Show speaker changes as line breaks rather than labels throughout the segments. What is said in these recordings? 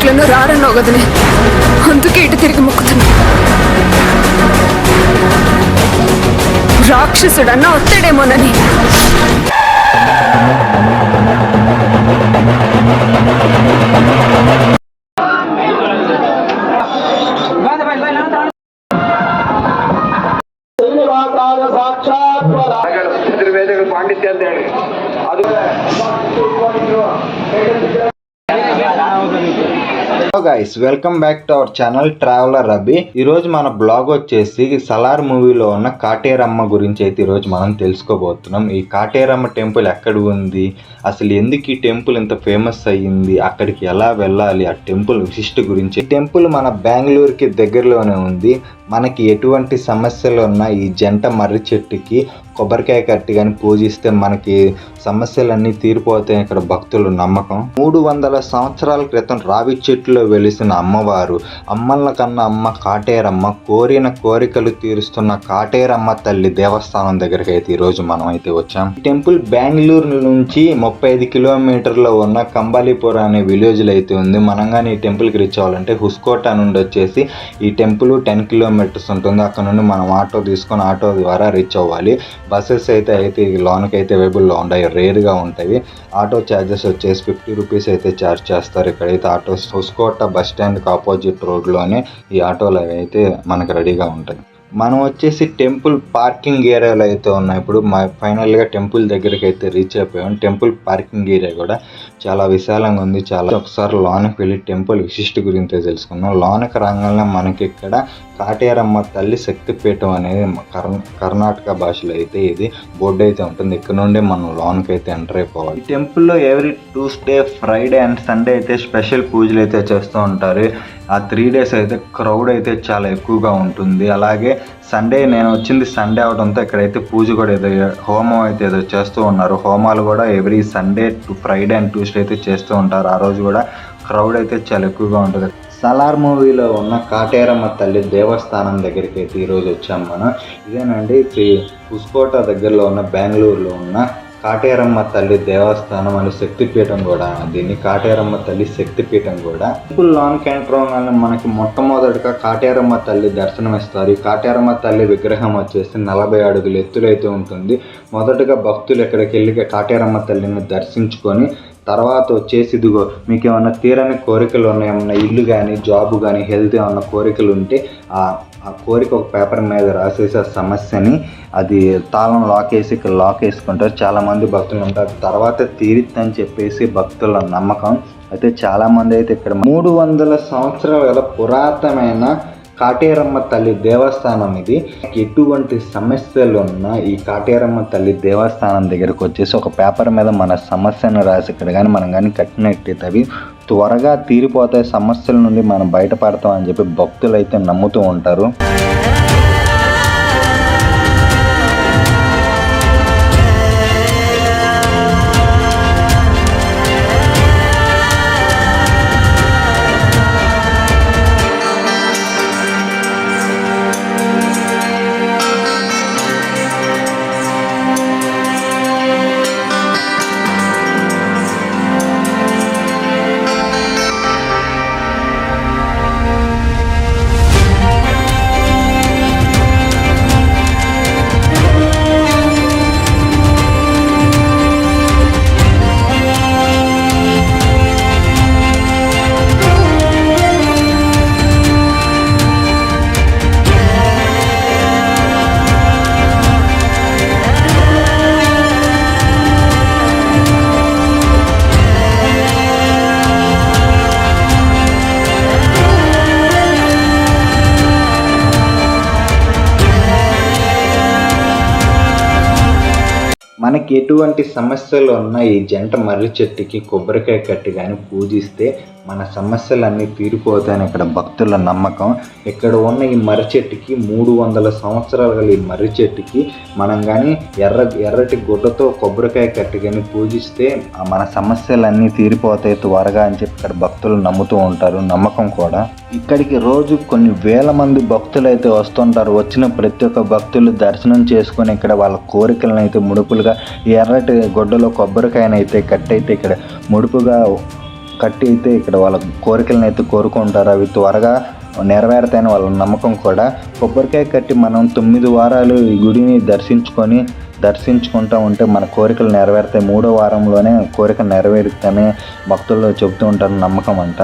దుర్మార్గులను రారన్నావు కదనే. అందుకే ఇటు తిరిగి మొక్కుతున్నా. రాక్షసుడన్నా వస్తాడేమోనని
hello guys welcome back to our channel traveller Rabi ఈ రోజు మన బ్లాగ్ వచ్చేసి సలార్ మూవీలో ఉన్న కాటేరమ్మ గురించి అయితే ఈరోజు మనం తెలుసుకోబోతున్నాం. ఈ కాటేరమ్మ టెంపుల్ ఎక్కడ ఉంది? అసలు ఎందుకు ఈ టెంపుల్ ఇంత ఫేమస్ అయ్యింది? అక్కడికి ఎలా వెళ్ళాలి? ఆ టెంపుల్ విశిష్ట గురించి. ఈ టెంపుల్ మన బెంగళూరుకి దగ్గరలోనే ఉంది. మనకి ఎటువంటి సమస్యలు ఉన్నా ఈ జంట మర్రి చెట్టుకి కొబ్బరికాయ కట్టి కానీ పూజిస్తే మనకి సమస్యలన్నీ తీరిపోతాయి ఇక్కడ భక్తులు నమ్మకం. మూడు వందల సంవత్సరాల క్రితం రావి చెట్టులో వెలిసిన అమ్మవారు. అమ్మల కన్నా అమ్మ కాటేరమ్మ కోరిన కోరికలు తీరుస్తున్న కాటేరమ్మ తల్లి దేవస్థానం దగ్గరికి అయితే ఈరోజు మనం అయితే వచ్చాం. టెంపుల్ బెంగళూరు నుంచి ముప్పై ఐదు కిలోమీటర్లో ఉన్న కంబాలీపురం అనే విలేజ్లో అయితే ఉంది. మనం కానీ ఈ టెంపుల్కి రీచ్ అవ్వాలంటే హుస్కోట నుండి వచ్చేసి ఈ టెంపుల్ టెన్ కిలోమీటర్స్ ఉంటుంది. అక్కడ నుండి మనం ఆటో తీసుకొని ఆటో ద్వారా రీచ్ అవ్వాలి. బస్సెస్ అయితే అయితే ఈ లోన్కి అయితే అవైలబుల్లో ఉంటాయి. రేర్గా ఉంటాయి. ఆటో ఛార్జెస్ వచ్చేసి ఫిఫ్టీ రూపీస్ అయితే ఛార్జ్ చేస్తారు. ఇక్కడైతే ఆటో హుస్కోట బస్ స్టాండ్కి ఆపోజిట్ రోడ్లోనే ఈ ఆటోలు అవి అయితే మనకు రెడీగా ఉంటాయి. మనం వచ్చేసి టెంపుల్ పార్కింగ్ ఏరియాలో అయితే ఉన్నాయి. ఇప్పుడు మా ఫైనల్గా టెంపుల్ దగ్గరికి అయితే రీచ్ అయిపోయాం. టెంపుల్ పార్కింగ్ ఏరియా కూడా చాలా విశాలంగా ఉంది. చాలా ఒకసారి లోనకి వెళ్ళి టెంపుల్ విశిష్ట గురించి తెలుసుకుందాం. లోనకి రంగంలో మనకి ఇక్కడ కాటేరమ్మ తల్లి శక్తిపీఠం అనేది కర్ణ కర్ణాటక భాషలో అయితే ఇది బోర్డు అయితే ఉంటుంది. ఇక్కడ నుండి మనం లోనకి అయితే ఎంటర్ అయిపోవాలి. ఈ టెంపుల్లో every Tuesday Friday and Sunday అయితే స్పెషల్ పూజలు అయితే చేస్తూ ఉంటారు. ఆ త్రీ డేస్ అయితే క్రౌడ్ అయితే చాలా ఎక్కువగా ఉంటుంది. అలాగే సండే నేను వచ్చింది సండే అవడంతో ఇక్కడైతే పూజ కూడా ఏదో హోమం అయితే ఏదో చేస్తూ ఉన్నారు. హోమాలు కూడా every Sunday to Friday and Tuesday అయితే చేస్తూ ఉంటారు. ఆ రోజు కూడా క్రౌడ్ అయితే చాలా ఎక్కువగా ఉంటుంది. సలార్ మూవీలో ఉన్న కాటేరమ్మ తల్లి దేవస్థానం దగ్గరికి అయితే ఈరోజు వచ్చాం మనం. ఇదేనండి శ్రీ పుస్కోట దగ్గరలో ఉన్న బెంగళూరులో ఉన్న కాటేరమ్మ తల్లి దేవస్థానం అనే శక్తిపీఠం కూడా దీన్ని కాటేరమ్మ తల్లి శక్తిపీఠం కూడా. టెంపుల్ లాన్ క్యాంట్రోన్ మనకి మొట్టమొదటిగా కాటేరమ్మ తల్లి దర్శనం ఇస్తారు. ఈ కాటేరమ్మ తల్లి విగ్రహం వచ్చేసి నలభై అడుగులు ఎత్తులైతే ఉంటుంది. మొదటగా భక్తులు ఇక్కడికి వెళ్ళి కాటేరమ్మ తల్లిని దర్శించుకొని తర్వాత వచ్చేసి ఇదిగో మీకు ఏమన్నా తీరని కోరికలు ఉన్నాయి ఏమన్నా ఇల్లు కానీ జాబ్ కానీ హెల్త్ ఏమన్నా కోరికలు ఉంటే ఆ ఆ కోరిక ఒక పేపర్ మీద రాసేసి ఆ సమస్యని అది తాళం లాక్ వేసి ఇక్కడ లాక్ వేసుకుంటారు చాలామంది భక్తులు ఉంటారు. తర్వాత తీరిద్దని చెప్పేసి భక్తుల నమ్మకం. అయితే చాలామంది అయితే ఇక్కడ మూడు వందల సంవత్సరాల గల పురాతనమైన కాటేరమ్మ తల్లి దేవస్థానం ఇది. ఎటువంటి సమస్యలు ఉన్నా ఈ కాటేరమ్మ తల్లి దేవస్థానం దగ్గరకు వచ్చేసి ఒక పేపర్ మీద మన సమస్యను రాసి ఇక్కడ కానీ మనం కానీ కట్టినట్టయితే అవి త్వరగా తీరిపోతాయి. సమస్యల నుండి మనం బయటపడతాం అని చెప్పి భక్తులు అయితే నమ్ముతూ ఉంటారు. మనకి ఎటువంటి సమస్యలు ఉన్నా ఈ జంట మర్రి చెట్టుకి కొబ్బరికాయ కట్టి కానీ పూజిస్తే మన సమస్యలన్నీ తీరిపోతాయని ఇక్కడ భక్తుల నమ్మకం. ఇక్కడ ఉన్న ఈ మర్రి చెట్టుకి మూడు వందల సంవత్సరాలు గల ఈ మర్రి చెట్టుకి మనం కానీ ఎర్ర ఎర్రటి గుడ్డతో కొబ్బరికాయ కట్టి కానీ పూజిస్తే మన సమస్యలన్నీ తీరిపోతాయి త్వరగా అని చెప్పి ఇక్కడ భక్తులు నమ్ముతూ ఉంటారు. నమ్మకం కూడా. ఇక్కడికి రోజు కొన్ని వేల మంది భక్తులు అయితే వస్తుంటారు. వచ్చిన ప్రతి ఒక్క భక్తులు దర్శనం చేసుకొని ఇక్కడ వాళ్ళ కోరికలను అయితే ముడుపులుగా ఎర్రటి గొడ్డలో కొబ్బరికాయనైతే కట్టయితే ఇక్కడ ముడుపుగా కట్టి అయితే ఇక్కడ వాళ్ళ కోరికలను అయితే కోరుకుంటారు. అవి త్వరగా నెరవేరుతాయని వాళ్ళ నమ్మకం కూడా. కొబ్బరికాయ కట్టి మనం తొమ్మిది వారాలు ఈ గుడిని దర్శించుకొని దర్శించుకుంటూ ఉంటే మన కోరికలు నెరవేరుతాయి. మూడో వారంలోనే కోరిక నెరవేరుతాయని భక్తులు చెబుతూ ఉంటారు నమ్మకం అంట.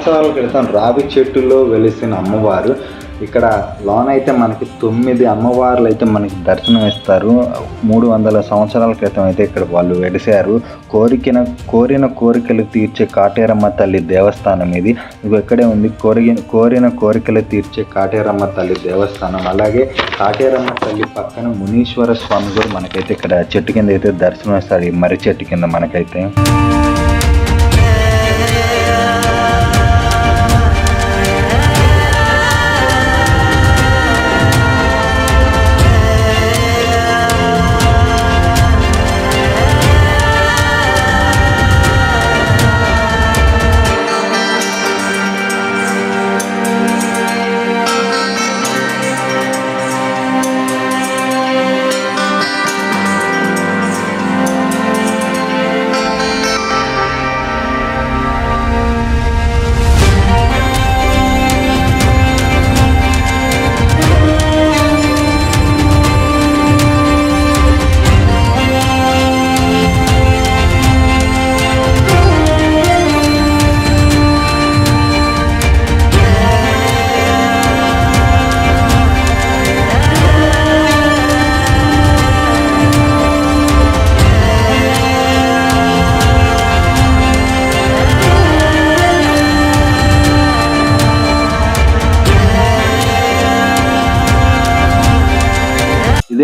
సంవత్సరాల క్రితం రావి చెట్టులో వెలిసిన అమ్మవారు ఇక్కడ లోనైతే మనకి తొమ్మిది అమ్మవార్లు అయితే మనకి దర్శనం ఇస్తారు. మూడు వందల సంవత్సరాల క్రితం అయితే ఇక్కడ వాళ్ళు వెడిశారు కోరికిన కోరిన కోరికలు తీర్చే కాటేరమ్మ తల్లి దేవస్థానం ఇది. ఇది ఇక్కడే ఉంది. కోరిన కోరిన కోరికలు తీర్చే కాటేరమ్మ తల్లి దేవస్థానం. అలాగే కాటేరమ్మ తల్లి పక్కన మునీశ్వర స్వామి కూడా మనకైతే ఇక్కడ చెట్టు కింద అయితే దర్శనం ఇస్తారు ఈ మర్రి చెట్టు కింద మనకైతే.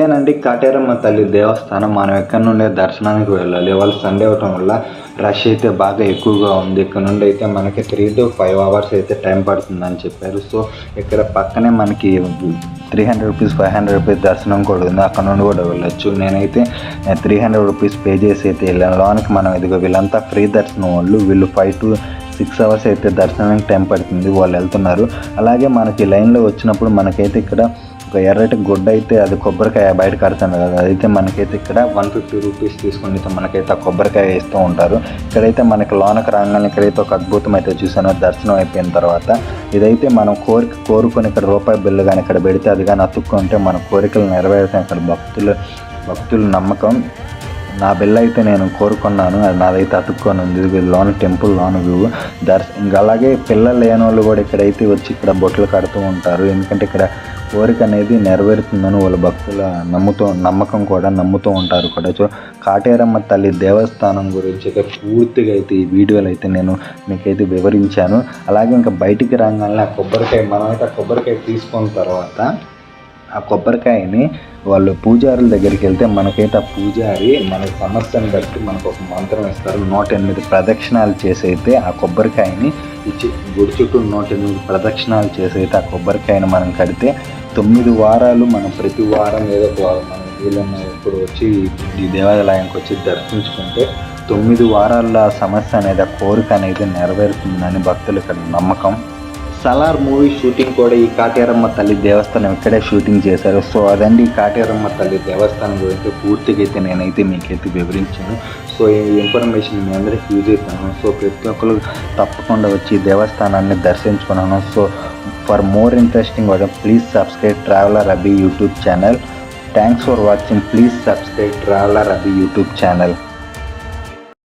ఇదేనండి కాటేరమ్మ తల్లి దేవస్థానం. మనం ఎక్కడి నుండి దర్శనానికి వెళ్ళాలి? వాళ్ళు సండే అవటం వల్ల రష్ అయితే బాగా ఎక్కువగా ఉంది. ఇక్కడ నుండి అయితే మనకి త్రీ టు ఫైవ్ అవర్స్ అయితే టైం పడుతుందని చెప్పారు. సో ఇక్కడ పక్కనే మనకి three hundred rupees five hundred rupees దర్శనం కూడా ఉంది. అక్కడ నుండి కూడా వెళ్ళొచ్చు. నేనైతే త్రీ హండ్రెడ్ రూపీస్ పే చేసి అయితే వెళ్ళాను. లోనికి మనం ఇదిగో వీళ్ళంతా ఫ్రీ దర్శనం వాళ్ళు. వీళ్ళు ఫైవ్ టు సిక్స్ అవర్స్ అయితే దర్శనానికి టైం పడుతుంది. వాళ్ళు వెళ్తున్నారు. అలాగే మనకి లైన్లో వచ్చినప్పుడు మనకైతే ఇక్కడ ఒక ఎర్రటి గుడ్డ అయితే అది కొబ్బరికాయ బయట కడతాను కదా. అదైతే మనకైతే ఇక్కడ వన్ ఫిఫ్టీ రూపీస్ తీసుకొని అయితే మనకైతే ఆ కొబ్బరికాయ ఇస్తూ ఉంటారు. ఇక్కడైతే మనకి లోనకు రాగానే ఇక్కడైతే ఒక అద్భుతం అయితే చూసాను దర్శనం అయిపోయిన తర్వాత ఇదైతే మనం కోరిక కోరుకొని ఇక్కడ రూపాయి బిల్లు కానీ ఇక్కడ పెడితే అది కానీ అతుక్కుంటే మన కోరికలు నెరవేరుతాయి. ఇక్కడ భక్తులు భక్తుల నమ్మకం. నా బిల్ అయితే నేను కోరుకున్నాను. అది నాదైతే అతుక్కొని ఉంది. ఇది లోన టెంపుల్ లోన వ్యూ. దర్శ ఇంకా అలాగే పిల్లలు లేని వాళ్ళు కూడా ఇక్కడైతే వచ్చి ఇక్కడ బొట్లు కడుతూ ఉంటారు. ఎందుకంటే ఇక్కడ కోరిక అనేది నెరవేరుతుందని వాళ్ళ భక్తుల నమ్ముతూ నమ్మకం కూడా నమ్ముతూ ఉంటారు కూడా. సో కాటేరమ్మ తల్లి దేవస్థానం గురించి అయితే పూర్తిగా అయితే ఈ వీడియోలు అయితే నేను మీకైతే వివరించాను. అలాగే ఇంకా బయటికి రాగానే ఆ కొబ్బరికాయ మనమైతే ఆ కొబ్బరికాయ తీసుకున్న తర్వాత ఆ కొబ్బరికాయని వాళ్ళు పూజారుల దగ్గరికి వెళ్తే మనకైతే ఆ పూజారి మన సమస్యను బట్టి మనకు ఒక మంత్రం ఇస్తారు. నూట ఎనిమిది ప్రదక్షిణాలు చేసైతే ఆ కొబ్బరికాయని ఇచ్చి గుడి చుట్టూ నూట ఎనిమిది ప్రదక్షిణాలు చేసైతే ఆ కొబ్బరికాయని మనం కడితే తొమ్మిది వారాలు మనం ప్రతి వారం ఏదో ఒక వారం మనం వీళ్ళన్న ఇప్పుడు వచ్చి ఈ దేవాలయానికి వచ్చి దర్శించుకుంటే తొమ్మిది వారాల్లో ఆ సమస్య అనేది ఆ కోరిక అనేది నెరవేరుతుందని భక్తులు ఇక్కడ నమ్మకం. సలార్ మూవీ షూటింగ్ కూడా ఈ కాటేరమ్మ తల్లి దేవస్థానం ఇక్కడే షూటింగ్ చేశారు. సో అదండి ఈ కాటేరమ్మ తల్లి దేవస్థానం గురించి పూర్తిగా అయితే నేనైతే మీకైతే వివరించాను. సో ఈ ఇన్ఫర్మేషన్ మీ అందరికీ యూజ్ అవుతాను. సో ప్రతి ఒక్కరు తప్పకుండా వచ్చి దేవస్థానాన్ని దర్శించుకున్నాను. So for more interesting please subscribe traveller Abi YouTube channel. Thanks for watching. Please subscribe traveller Abi YouTube channel.